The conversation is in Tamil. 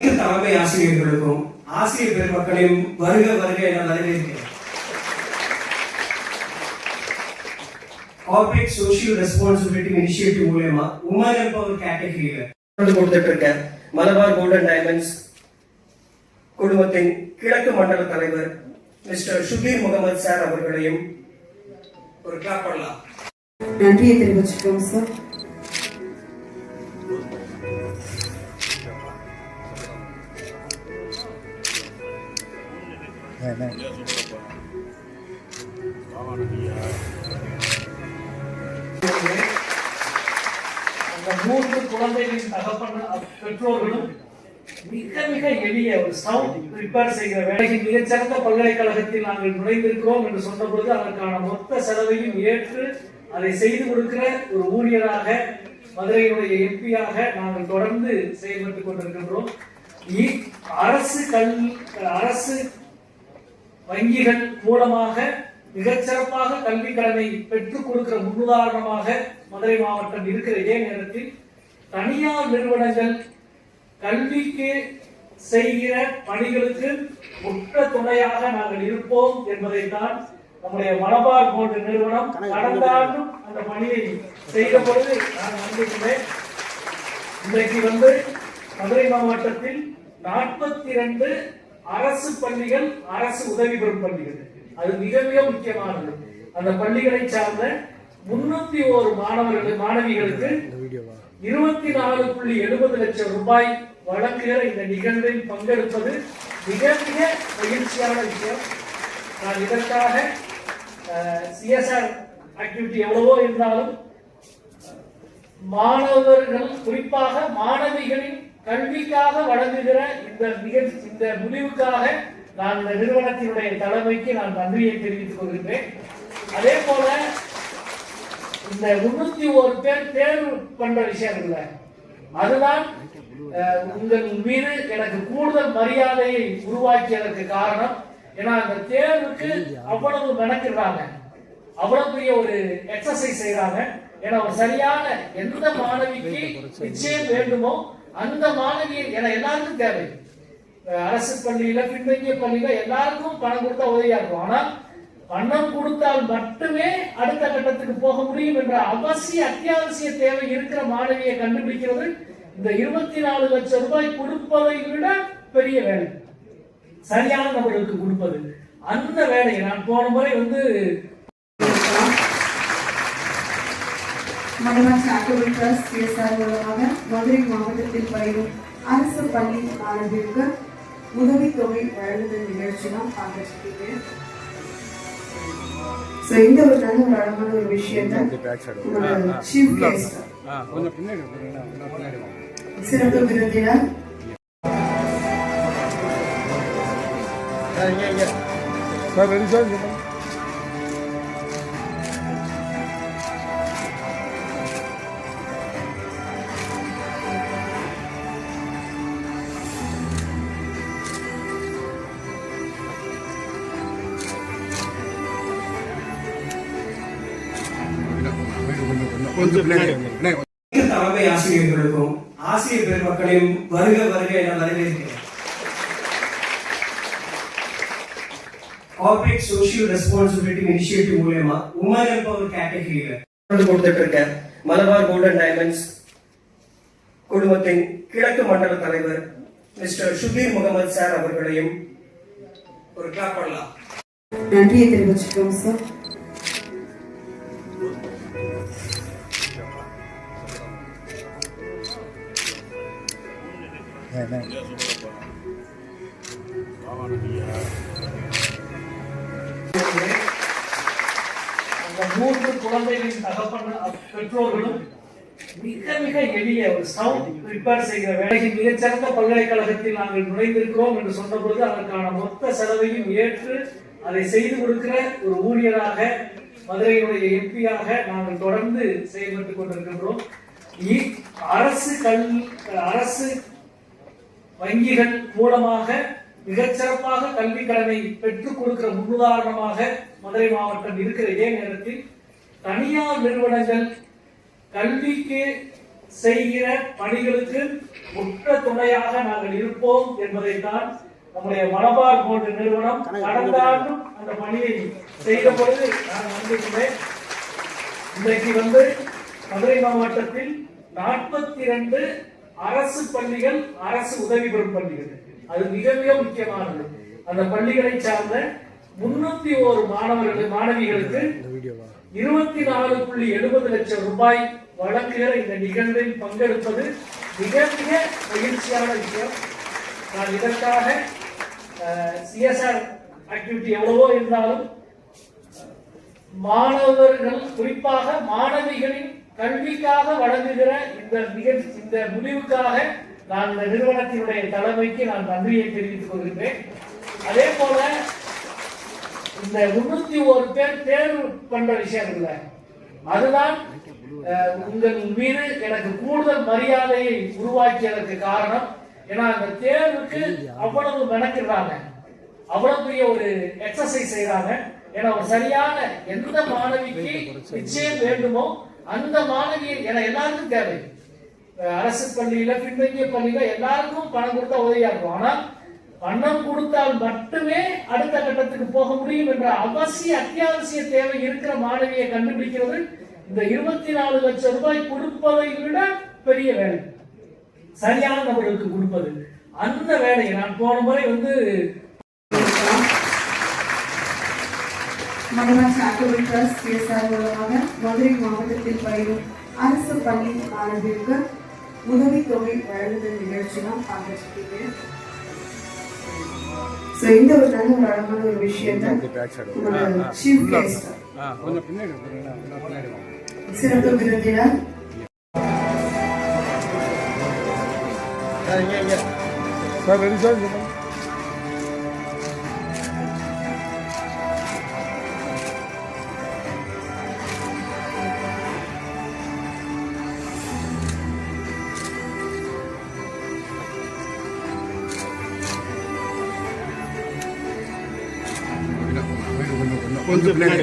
தலைமை ஆசிரியர்களுக்கும் ஆசிரியர் பெருமக்களையும் வருக வருக என வரவேற்கிறேன். கார்பரேட் சோஷியல் ரெஸ்பான்சிபிலிட்டி இனிஷியேட்டிவ் மூலயமா உமன் எம்பவர் கேட்டகரியில கொடுத்துட்டு இருக்க மலபார் கோல்டன் டைமண்ட்ஸ் குடும்பத்தின் கிழக்கு மண்டல தலைவர் மிஸ்டர் ஷுபீர் முகமது சார் அவர்களையும் ஒரு கிளாப் பண்ணலாம். நன்றியை தெரிவிச்சுக்கோங்க சார் மூன்று குழந்தைகளின் தகப்பன் பெற்றோர்களும் மிக மிக எளிய ஒரு சவுண்ட் ரிப்பேர் செய்கிற வேலைக்கு மிகச்சிறந்த பல்கலைக்கழகத்தில் நாங்கள் நுழைந்திருக்கிறோம் என்று சொன்ன பொழுது அதற்கான மொத்த செலவையும் ஏற்று அதை செய்து கொடுக்கிற ஒரு ஊழியராக மதுரையினுடைய எம்பியாக நாங்கள் தொடர்ந்து செயல்பட்டுக் கொண்டிருக்கின்றோம். அரசு கல்வி அரசு வங்கிகள் மூலமாக மிகச்சிறப்பாக கல்வி கடனை பெற்றுக் கொடுக்கிற முன்னுதாரணமாக மதுரை மாவட்டம் இருக்கிற இதே நேரத்தில் தனியார் நிறுவனங்கள் கல்விக்கு செய்கிற பணிகளுக்கு முற்ற துணையாக நாங்கள் இருப்போம் என்பதைத்தான் நம்முடைய மலபார் போன்ற நிறுவனம் கடந்த ஆண்டும் அந்த பணியை செய்த பொழுது நான் வந்திருக்கிறேன் இன்றைக்கு வந்து மதுரை மாவட்டத்தில் நாற்பத்தி இரண்டு அரசு பள்ளிகள் அரசு உதவி பெறும் பள்ளிகள். அது மிக மிக முக்கியமானது. அந்த பள்ளிகளை சார்ந்த முன்னூத்தி ஒரு மாணவர்கள் மாணவிகளுக்கு இருபத்தி நாலு புள்ளி எழுபது லட்சம் ரூபாய் வழங்குகிற இந்த நிகழ்வில் பங்கெடுப்பது மிக மிக மகிழ்ச்சியான விஷயம். நான் இதற்காக சிஎஸ்ஆர் ஆக்டிவிட்டி எவ்வளவோ இருந்தாலும் மாணவர்கள் குறிப்பாக மாணவிகளின் கல்விக்காக வழங்குகிற இந்த நிகழ்ச்சி இந்த முடிவுக்காக நான் இந்த நிறுவனத்தினுடைய தலைமைக்கு நான் நன்றியை தெரிவித்துக் கொள்கின்றேன். அதே போல இந்த முன்னூத்தி ஒரு பேர் தேர்வு பண்ற விஷயம் இல்லை. அதுதான் உங்கள் மீது எனக்கு கூடுதல் மரியாதையை உருவாக்கியதற்கு காரணம். ஏன்னா அந்த தேர்வுக்கு அவ்வளவு மெனக்கிறாங்க அவ்வளவு பெரிய ஒரு எக்ஸசைஸ் செய்யறாங்க ஏன்னா ஒரு சரியான எந்த மாணவிக்கு நிச்சயம் வேண்டுமோ அந்த மாணவியர் என எல்லாருக்கும் தேவை. அரசு பள்ளியில பின்தங்கிய பள்ளியில எல்லாருக்கும் பணம் கொடுத்தா உதவியா இருக்கும். ஆனால் பணம் கொடுத்தால் மட்டுமே அடுத்த கட்டத்துக்கு போக முடியும் என்ற அவசிய அத்தியாவசிய தேவை இருக்கிற மாணவியை கண்டுபிடிக்கிறது இந்த இருபத்தி நாலு லட்சம் ரூபாய் கொடுப்பதை விட பெரிய வேலை. சரியான நபர்களுக்கு கொடுப்பது. அந்த வேலையை நான் போன முறை வந்து மலபார் சாரிட்டபிள் ட்ரஸ்ட் சிஎஸ்ஆர் மூலமாக மதுரை மாவட்டத்தில் பயிலும் அரசு பள்ளி மாணவிற்கு உதவித்தொகை வழங்குதல் நிகழ்ச்சி தான் பார்த்துட்டு இருக்கேன் ஸோ இந்த ஒரு நல்ல ஒரு அழகான ஒரு விஷயத்தை உங்களோட சீஃப் கெஸ்ட் கொஞ்சம் பின்னாடி போறீங்களா? இன்னும் பின்னாடி வாங்க. சிறப்பு விருந்தினர் சார். சார், தலைமை ஆசிரியர்களுக்கும் ஆசிரியர் பெருமக்களையும் வருக வருக என வரவேற்கிறேன். கார்பரேட் சோஷியல் ரெஸ்பான்சிபிலிட்டி இனிஷியேட்டிவ் மூலயமா உமன் எம்பவர் கேட்டகரியில கொடுத்துட்டு இருக்க மலபார் கோல்டன் டைமண்ட்ஸ் குடும்பத்தின் கிழக்கு மண்டல தலைவர் மிஸ்டர் ஷுபீர் முகமது சார் அவர்களையும் ஒரு கிளாப் பண்ணலாம். நன்றியை தெரிவிச்சுக்கிறோம் சார் மூன்று குழந்தைகளின் தகப்பன் பெற்றோர்களும் மிக மிக எளிய ஒரு சவுண்ட் ரிப்பேர் செய்கிற வேலைக்கு மிகச்சிறந்த பல்கலைக்கழகத்தில் நாங்கள் நுழைந்திருக்கிறோம் என்று சொன்ன பொழுது அதற்கான மொத்த செலவையும் ஏற்று அதை செய்து கொடுக்கிற ஒரு ஊழியராக மதுரையினுடைய எம்பியாக நாங்கள் தொடர்ந்து செயல்பட்டுக் கொண்டிருக்கின்றோம். அரசு கல்வி அரசு வங்கிகள் மூலமாக மிகச்சிறப்பாக கல்வி கடனை பெற்றுக் கொடுக்கிற முன்னுதாரணமாக மதுரை மாவட்டம் இருக்கிற இதே நேரத்தில் தனியார் நிறுவனங்கள் கல்விக்கு செய்கிற பணிகளுக்கு முற்ற துணையாக நாங்கள் இருப்போம் என்பதைத்தான் நம்முடைய மலபார் போன்ற நிறுவனம் கடந்த ஆண்டும் அந்த பணியை செய்த பொழுது நான் வந்திருக்கிறேன் இன்றைக்கு வந்து மதுரை மாவட்டத்தில் நாற்பத்தி இரண்டு அரசு பள்ளிகள் அரசு உதவி பெறும் பள்ளிகள். அது மிக மிக முக்கியமானது. அந்த பள்ளிகளை சார்ந்த முன்னூத்தி ஒரு மாணவர்கள் மாணவிகளுக்கு இருபத்தி நாலு புள்ளி எழுபது லட்சம் ரூபாய் வழங்குகிற இந்த நிகழ்வில் பங்கெடுப்பது மிக மிக மகிழ்ச்சியான விஷயம். நான் இதற்காக சிஎஸ்ஆர் ஆக்டிவிட்டி எவ்வளவோ இருந்தாலும் மாணவர்கள் குறிப்பாக மாணவிகளின் கல்விக்காக வழங்குகிற இந்த நிகழ்ச்சி இந்த முடிவுக்காக நான் இந்த நிறுவனத்தினுடைய தலைமைக்கு நான் நன்றியை தெரிவித்துக் கொள்கிறேன் அதே போல இந்த முன்னூத்தி ஒரு பேர் தேர்வு பண்ற விஷயம் இல்லை. அதுதான் உங்கள் மீது எனக்கு கூடுதல் மரியாதையை உருவாக்கியதற்கு காரணம். ஏன்னா அந்த தேர்வுக்கு அவ்வளவு மெனக்கிறாங்க அவ்வளவு பெரிய ஒரு எக்ஸசைஸ் செய்யறாங்க ஏன்னா ஒரு சரியான எந்த மாணவிக்கு நிச்சயம் வேண்டுமோ அந்த மாணவியை ஏன்னா எல்லாருக்கும் தேவை. அரசு பள்ளியில பின்தங்கிய பள்ளியில எல்லாருக்கும் பணம் கொடுத்தா உதவியா இருக்கும். ஆனால் பணம் கொடுத்தால் மட்டுமே அடுத்த கட்டத்துக்கு போக முடியும் என்ற அவசிய அத்தியாவசிய தேவை இருக்கிற மாணவியை கண்டுபிடிக்கிறது இந்த இருபத்தி நாலு லட்சம் ரூபாய் கொடுப்பதை விட பெரிய வேலை. சரியான நபர்களுக்கு கொடுப்பது. அந்த வேலையை நான் போன முறை வந்து மகனா சாட்டோரி ட்ரஸ்ட் சிஎஸ்ஆர் மூலமாக மதுரை மாவட்டத்தில் பயிலும் அரசு பள்ளி மாணவிற்கு உதவித்தொகை வழங்குதல் நிகழ்ச்சி தான் பார்த்துருக்கீங்க ஸோ இந்த ஒரு நல்ல ஒரு அழகான ஒரு விஷயத்தை சீஃப் கெஸ்ட் சிறப்பு விருந்தினர். Sir ready sir? கொஞ்சம் கொஞ்சம் கொஞ்சம் பின்னாடி